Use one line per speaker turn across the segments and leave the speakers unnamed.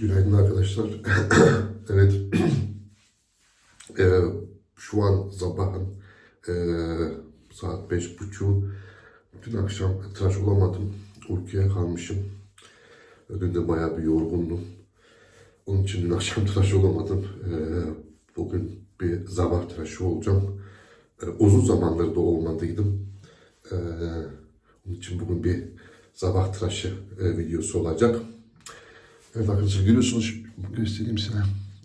Günaydın arkadaşlar. evet. Ee, şu an sabahın ee, saat beş buçuk. Dün akşam tıraş olamadım. Uykuya kalmışım. Dün de bayağı bir yorgundum. Onun için dün akşam tıraş olamadım. Ee, bugün bir sabah tıraşı olacağım. Ee, uzun zamandır da olmadıydım. Ee, onun için bugün bir sabah tıraşı e, videosu olacak. Evet arkadaşlar görüyorsunuz göstereyim size.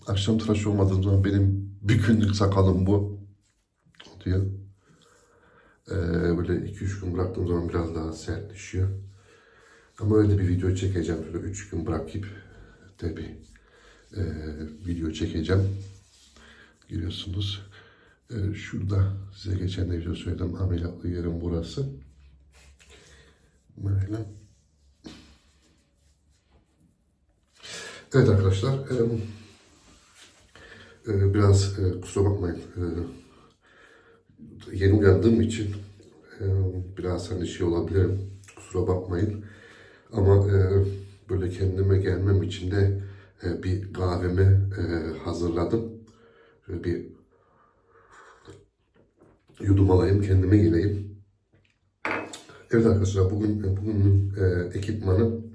Akşam tıraş olmadığım zaman benim bir günlük sakalım bu. Diyor. Ee, böyle 2-3 gün bıraktığım zaman biraz daha sertleşiyor. Ama öyle bir video çekeceğim. Şöyle 3 gün bırakıp de bir e, video çekeceğim. Görüyorsunuz. Ee, şurada size geçen de video söyledim. Ameliyatlı yerim burası. Böyle. Evet arkadaşlar, e, e, biraz e, kusura bakmayın. E, yeni uyandığım için e, biraz hani şey olabilirim. Kusura bakmayın. Ama e, böyle kendime gelmem için de e, bir kahvemi e, hazırladım. Şöyle bir yudum alayım, kendime geleyim. Evet arkadaşlar, bugün bugünün e, ekipmanı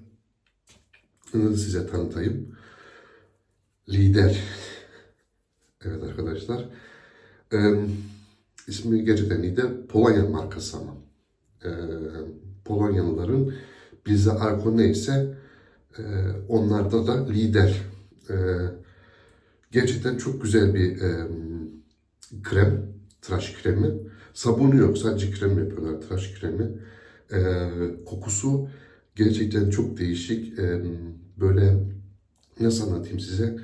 size tanıtayım. Lider. Evet arkadaşlar. Ee, ismi gerçekten Lider. Polonya markası ama. Ee, Polonyalıların bizde Arko neyse e, onlarda da Lider. Ee, gerçekten çok güzel bir e, krem. Tıraş kremi. Sabunu yok. Sadece krem yapıyorlar. Tıraş kremi. Ee, kokusu gerçekten çok değişik. Ee, böyle nasıl anlatayım size?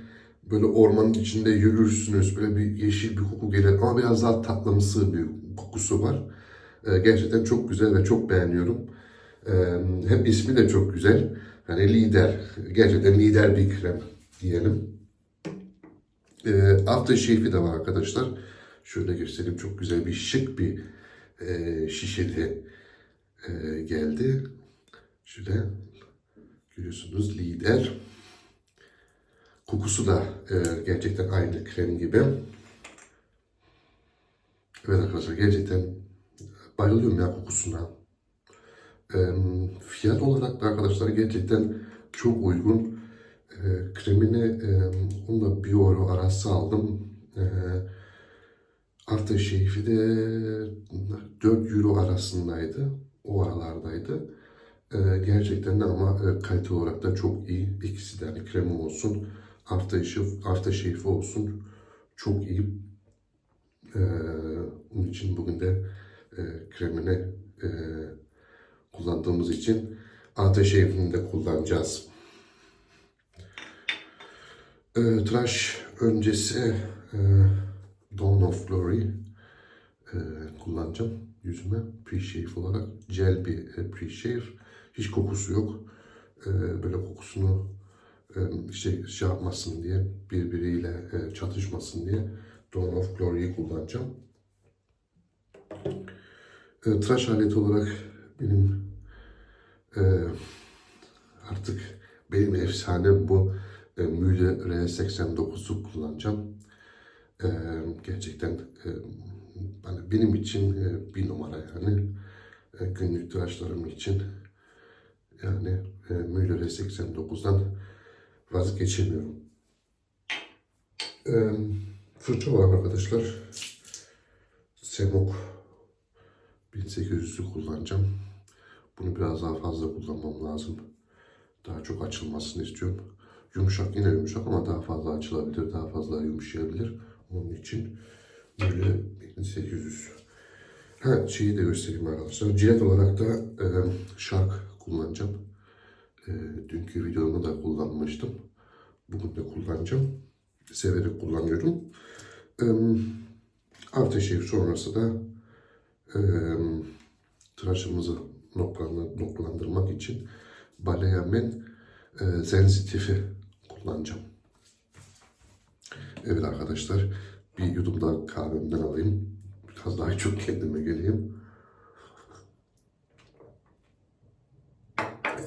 Böyle ormanın içinde yürürsünüz, böyle bir yeşil bir koku gelir ama biraz daha tatlımsı bir kokusu var. Ee, gerçekten çok güzel ve çok beğeniyorum. Ee, hem ismi de çok güzel. Hani lider, gerçekten lider bir krem diyelim. Ee, aftershave'i de var arkadaşlar. Şöyle göstereyim çok güzel bir şık bir e, şişeli e, geldi. Şöyle görüyorsunuz lider. Kokusu da e, gerçekten aynı krem gibi. Evet arkadaşlar gerçekten bayılıyorum ya kokusuna. E, fiyat olarak da arkadaşlar gerçekten çok uygun. E, kremini e, onunla bir euro arası aldım. E, Aftershave'i de 4 euro arasındaydı. O aralardaydı. Ee, gerçekten de ama e, kalite olarak da çok iyi. İkisi de hani kremi olsun, aftershave, olsun çok iyi. Ee, onun için bugün de e, kremini e, kullandığımız için aftershave'ini de kullanacağız. E, tıraş öncesi e, Dawn of Glory e, kullanacağım yüzüme pre-shave olarak. Gel bir e, pre-shave. Hiç kokusu yok. E, böyle kokusunu e, şey, şey yapmasın diye, birbiriyle e, çatışmasın diye Dawn of Glory'yi kullanacağım. E, tıraş aleti olarak benim e, artık benim efsanem bu e, Mühle R89'u kullanacağım. E, gerçekten hani benim için bir numara yani günlük tıraşlarım için yani e, Müller 89'dan vazgeçemiyorum. E, fırça var arkadaşlar. Semok 1800'ü kullanacağım. Bunu biraz daha fazla kullanmam lazım. Daha çok açılmasını istiyorum. Yumuşak yine yumuşak ama daha fazla açılabilir, daha fazla yumuşayabilir. Onun için böyle 1800. Ha şeyi de göstereyim arkadaşlar. Cilet olarak da e, Shark kullanacağım. E, dünkü videomda da kullanmıştım. Bugün de kullanacağım. Severek kullanıyorum. E, aftershave sonrası da e, tıraşımızı noktalandırmak için Baleamen e, Sensitive'i kullanacağım. Evet arkadaşlar bir yudum daha kahvemden alayım. Biraz daha çok kendime geleyim.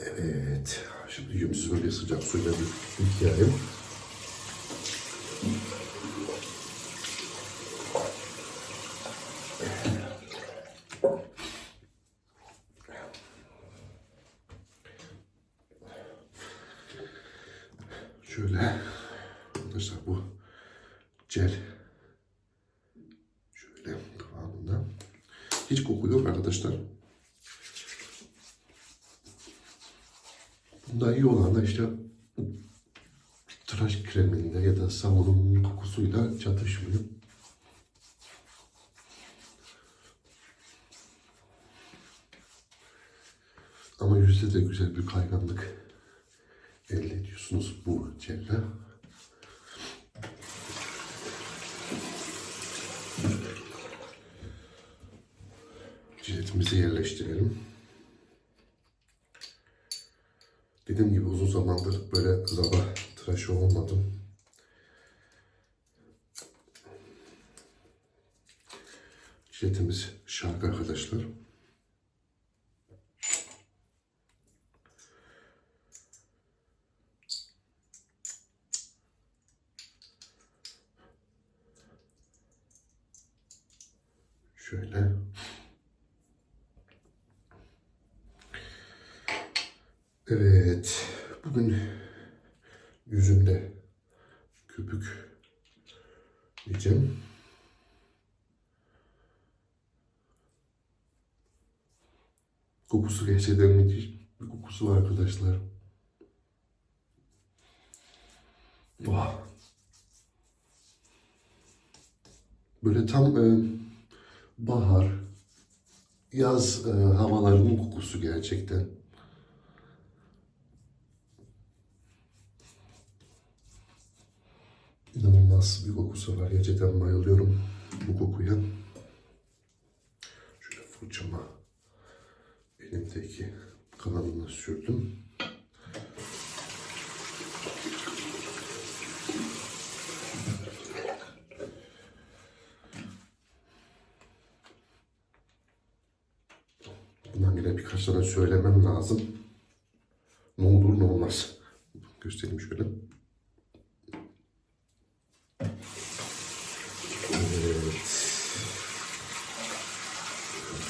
Evet. Şimdi yüzümüzü böyle sıcak suyla bir yıkayalım. Şöyle arkadaşlar bu cel şöyle kıvamında. Hiç koku yok arkadaşlar. Bunda iyi olan da işte tıraş kreminde ya da sabunun kokusuyla çatışmıyor. Ama yüzde de güzel bir kayganlık elde ediyorsunuz bu celle. Ciletimizi yerleştirelim. Dediğim gibi uzun zamandır böyle sabah tıraşı olmadım. Ciletimiz şarkı arkadaşlar. Şöyle. Evet. Bugün yüzümde köpük diyeceğim. Kokusu gerçekten müthiş bir kokusu var arkadaşlar. Vah. Böyle tam e, bahar, yaz e, havalarının kokusu gerçekten. İnanılmaz bir kokusu var. Gerçekten bayılıyorum bu kokuya. Şöyle fırçama elimdeki kalanını sürdüm. Bundan yine birkaç tane söylemem lazım. Ne olur ne olmaz. Göstereyim şöyle. Evet.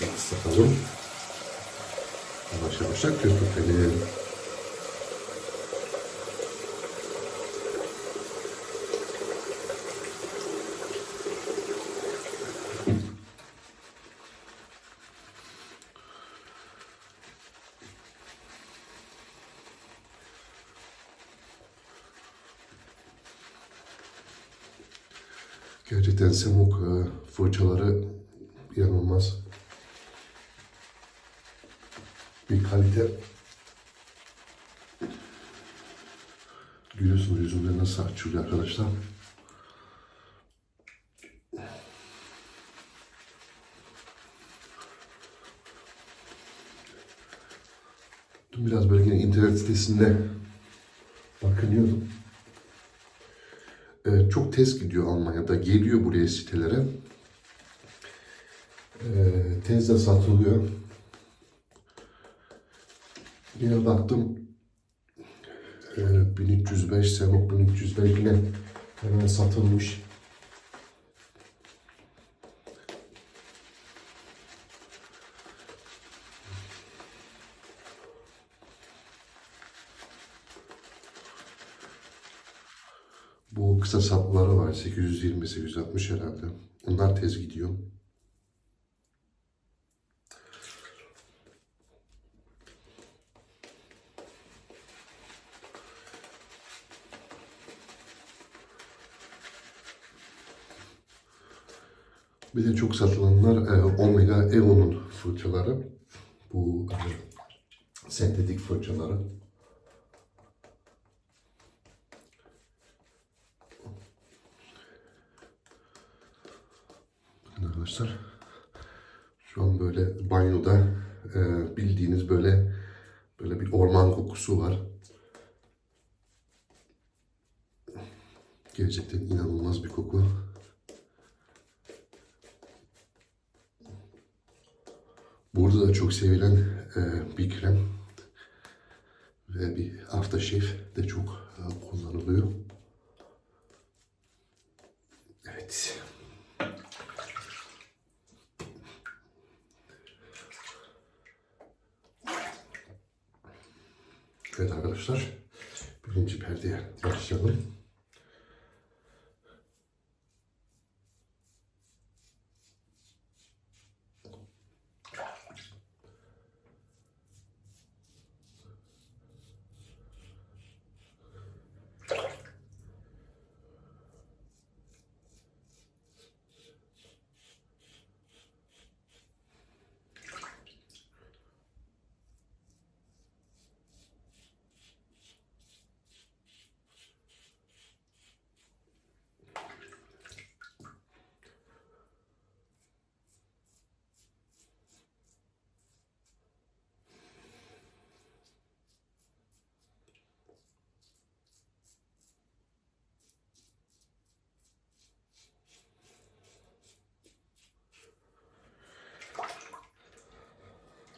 Biraz sakalım. Yavaş köpükleyelim. Gerçekten Semok e, fırçaları inanılmaz bir kalite. Görüyorsunuz yüzümde nasıl açılıyor arkadaşlar. Dün biraz böyle yine internet sitesinde bakınıyordum. Ee, çok tez gidiyor Almanya'da. Geliyor buraya sitelere. Ee, tezle satılıyor. Yine baktım e, 1305 Semok 1305 yine hemen satılmış. Bu kısa sapları var. 820-860 herhalde. Onlar tez gidiyor. Bir de çok satılanlar e, Omega Evo'nun fırçaları. Bu e, sentetik fırçaları. Arkadaşlar. Şu an böyle banyoda e, bildiğiniz böyle böyle bir orman kokusu var. Gerçekten inanılmaz bir koku. Burada da çok sevilen e, bir krem. ve bir aftershave de çok e, kullanılıyor. Evet. Evet arkadaşlar. Birinci perdeye başlayalım.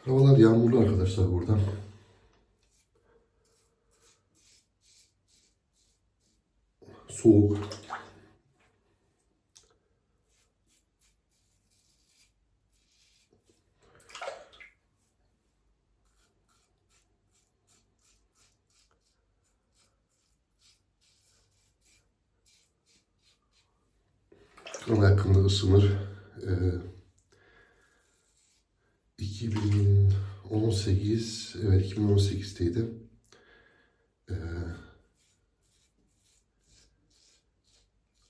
Havalar yağmurlu arkadaşlar burada. Soğuk. Ama yakında ısınır. Ee, 2018, evet 2018'teydi. Ee,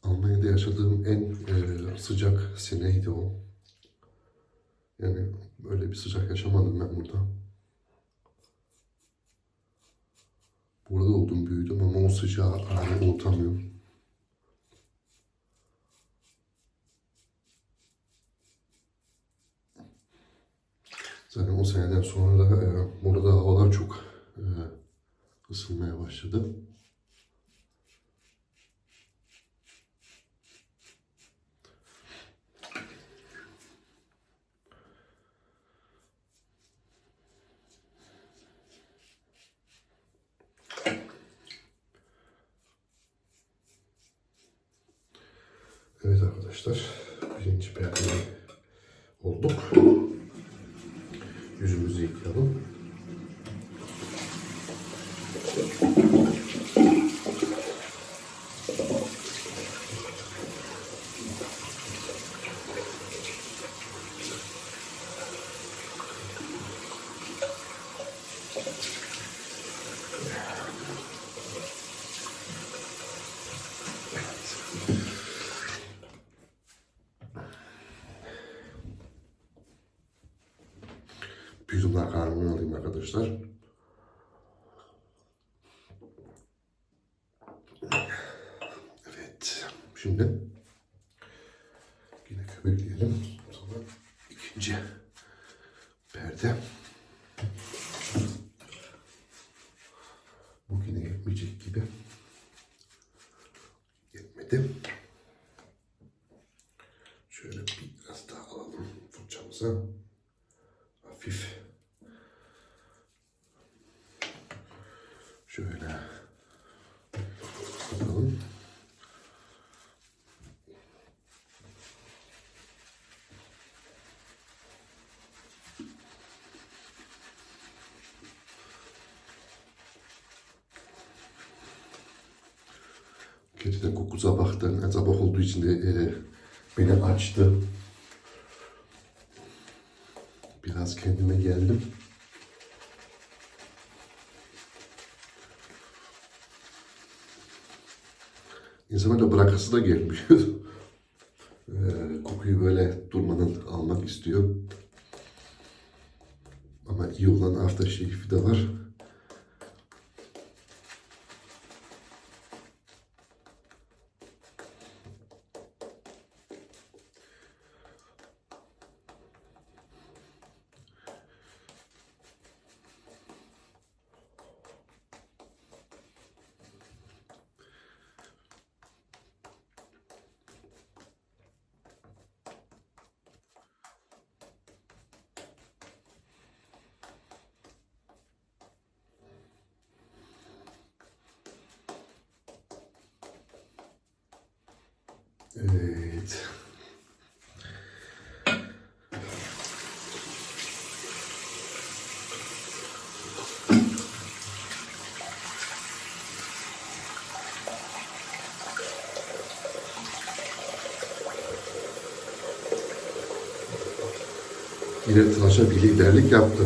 Almanya'da yaşadığım en e, sıcak seneydi o. Yani böyle bir sıcak yaşamadım ben burada. Burada oldum, büyüdüm ama o sıcağı hala unutamıyorum. Zaten o seneden sonra e, burada havalar çok e, ısınmaya başladı. Evet arkadaşlar, birinci perdeye olduk. Yüzümüzü yıkayalım. Bir yudum daha kahvemi alayım arkadaşlar. Evet. Şimdi yine köpekleyelim. Sonra ikinci perde. Bu yine yetmeyecek gibi. Yetmedi. Şöyle biraz daha alalım fırçamıza. Hafif. Şöyle. Bakalım. Koku sabahtan, yani sabah olduğu için de e, beni açtı. Biraz kendime geldim. İnsana da bırakası da gelmiyor. Ee, kokuyu böyle durmadan almak istiyor. Ama iyi olan aftershave'i de var. Yine tıraşa bir liderlik yaptı.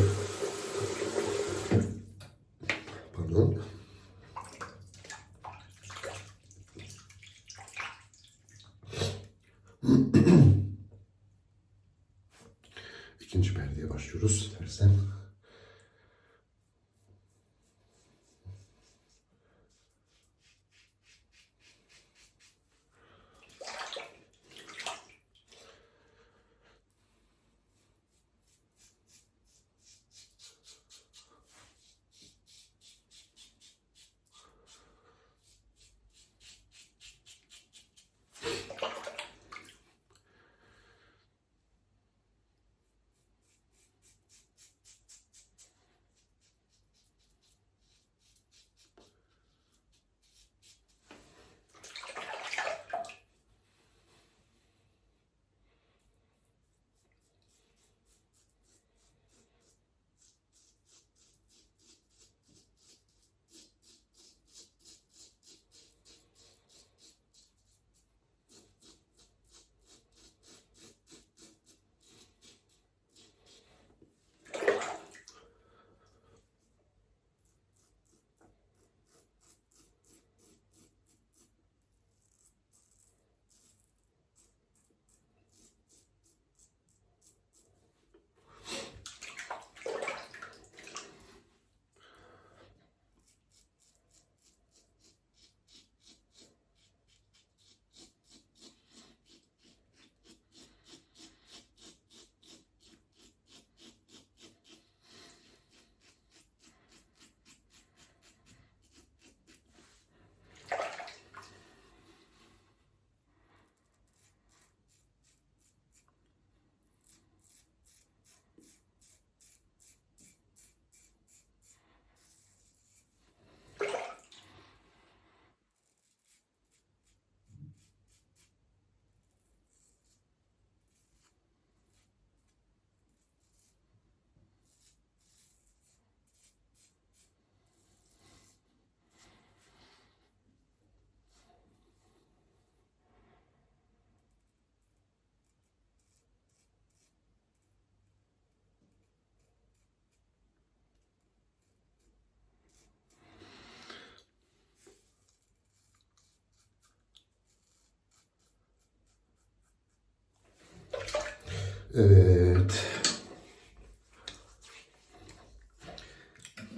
Evet.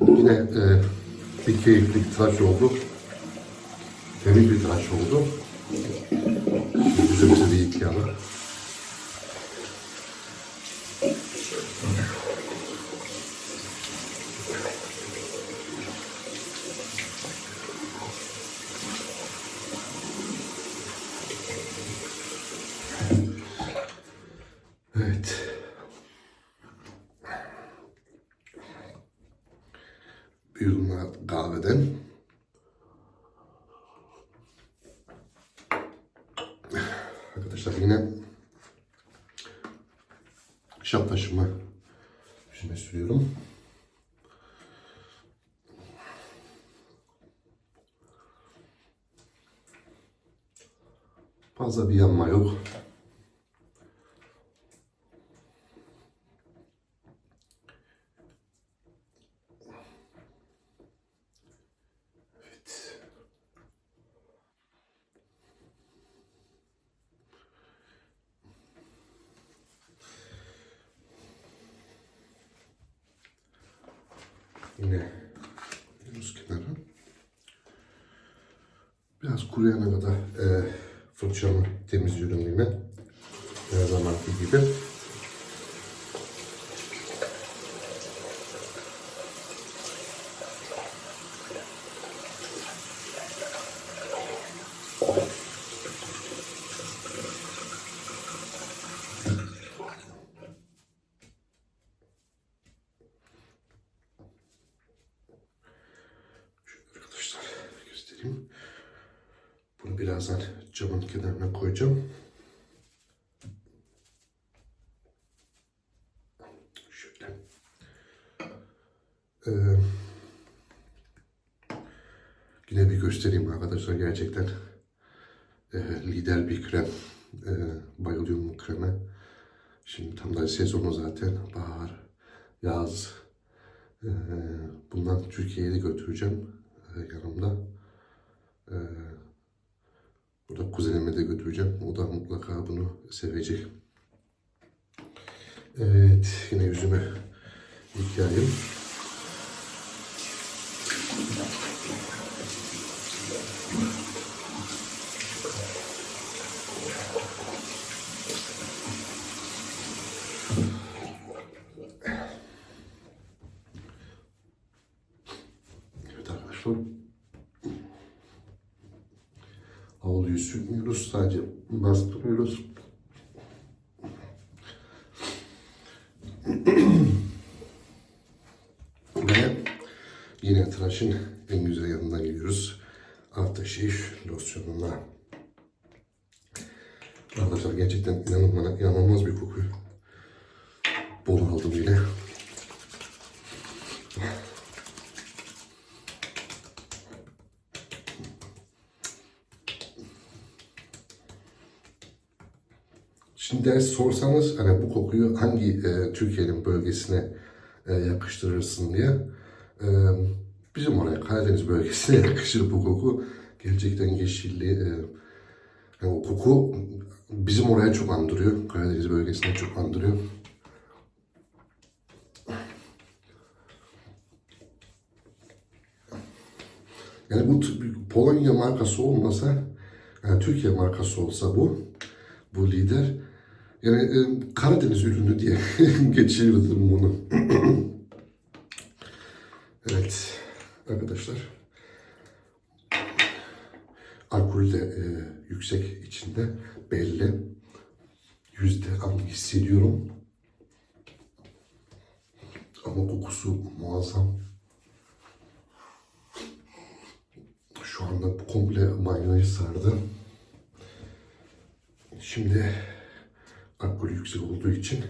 Yine e, bir keyifli bir tıraş oldu. Temiz bir tıraş oldu. Şimdi yüzümüzü bir yıkayalım. Evet. Bir yudum kahveden. Arkadaşlar yine şap taşıma sürüyorum. Fazla bir yanma yok. Evet. Yine yüz kenarı. Biraz kuruyana kadar e, fırçamı temizliyorum yine. Her zamanki gibi. Şöyle arkadaşlar göstereyim. Bunu birazdan camın kenarına koyacağım. Şöyle. Ee, yine bir göstereyim arkadaşlar gerçekten e, lider bir krem. E, bayılıyorum bu kreme. Şimdi tam da sezonu zaten bahar, yaz. E, bundan Türkiye'ye de götüreceğim e, yanımda. E, burada kuzenime de götüreceğim. O da mutlaka bunu sevecek. Evet, yine yüzüme yıkayayım. Evet arkadaşlar. Havluyu sürmüyoruz. Sadece bastırıyoruz. Ve yine tıraşın en güzel yanından geliyoruz. Aftershave losyonuna. Arkadaşlar gerçekten inanın inanılmaz bir koku. Bol aldım yine. Şimdi ders sorsanız hani bu kokuyu hangi e, Türkiye'nin bölgesine e, yakıştırırsın diye bizim oraya Karadeniz bölgesine yakışır bu koku. Gerçekten yeşilli. E, yani o koku bizim oraya çok andırıyor. Karadeniz bölgesine çok andırıyor. Yani bu Polonya markası olmasa, yani Türkiye markası olsa bu, bu lider, yani e, Karadeniz ürünü diye geçirirdim bunu. evet arkadaşlar. Alkol de e, yüksek içinde belli. Yüzde an hissediyorum. Ama kokusu muazzam. Şu anda bu komple banyoyu sardı. Şimdi alkol yüksek olduğu için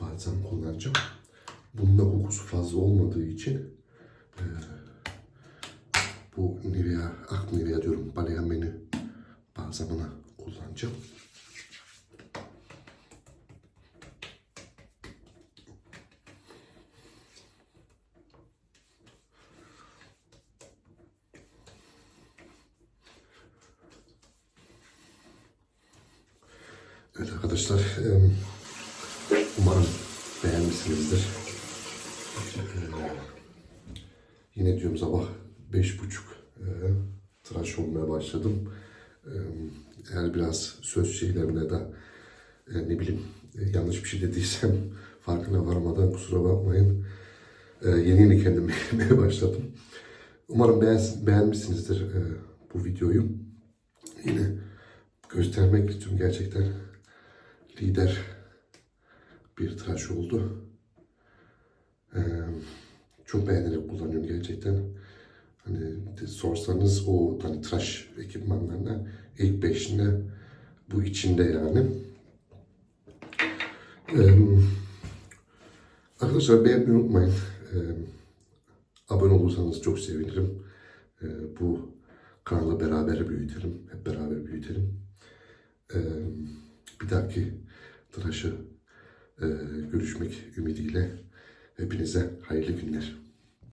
bazen kullanacağım. Bunun da kokusu fazla olmadığı için e, bu Nivea, ak Nivea diyorum, Balea Menü balzamını kullanacağım. Evet arkadaşlar, em, umarım beğenmişsinizdir. Ee, Yine diyorum sabah beş buçuk e, tıraş olmaya başladım. E, eğer biraz söz şeylerine de e, ne bileyim e, yanlış bir şey dediysem farkına varmadan kusura bakmayın. E, yeni yeni kendimi yemeye başladım. Umarım beğen, beğenmişsinizdir e, bu videoyu. Yine göstermek istiyorum gerçekten lider bir tıraş oldu. Ee, çok beğenerek kullanıyorum gerçekten. Hani sorsanız o hani tıraş ekipmanlarına ilk beşinde bu içinde yani. Arkadaşlar beğenmeyi unutmayın. Abone olursanız çok sevinirim. Bu kanalı beraber büyütelim. Hep beraber büyütelim. Bir dahaki tıraşı görüşmek ümidiyle hepinize hayırlı günler.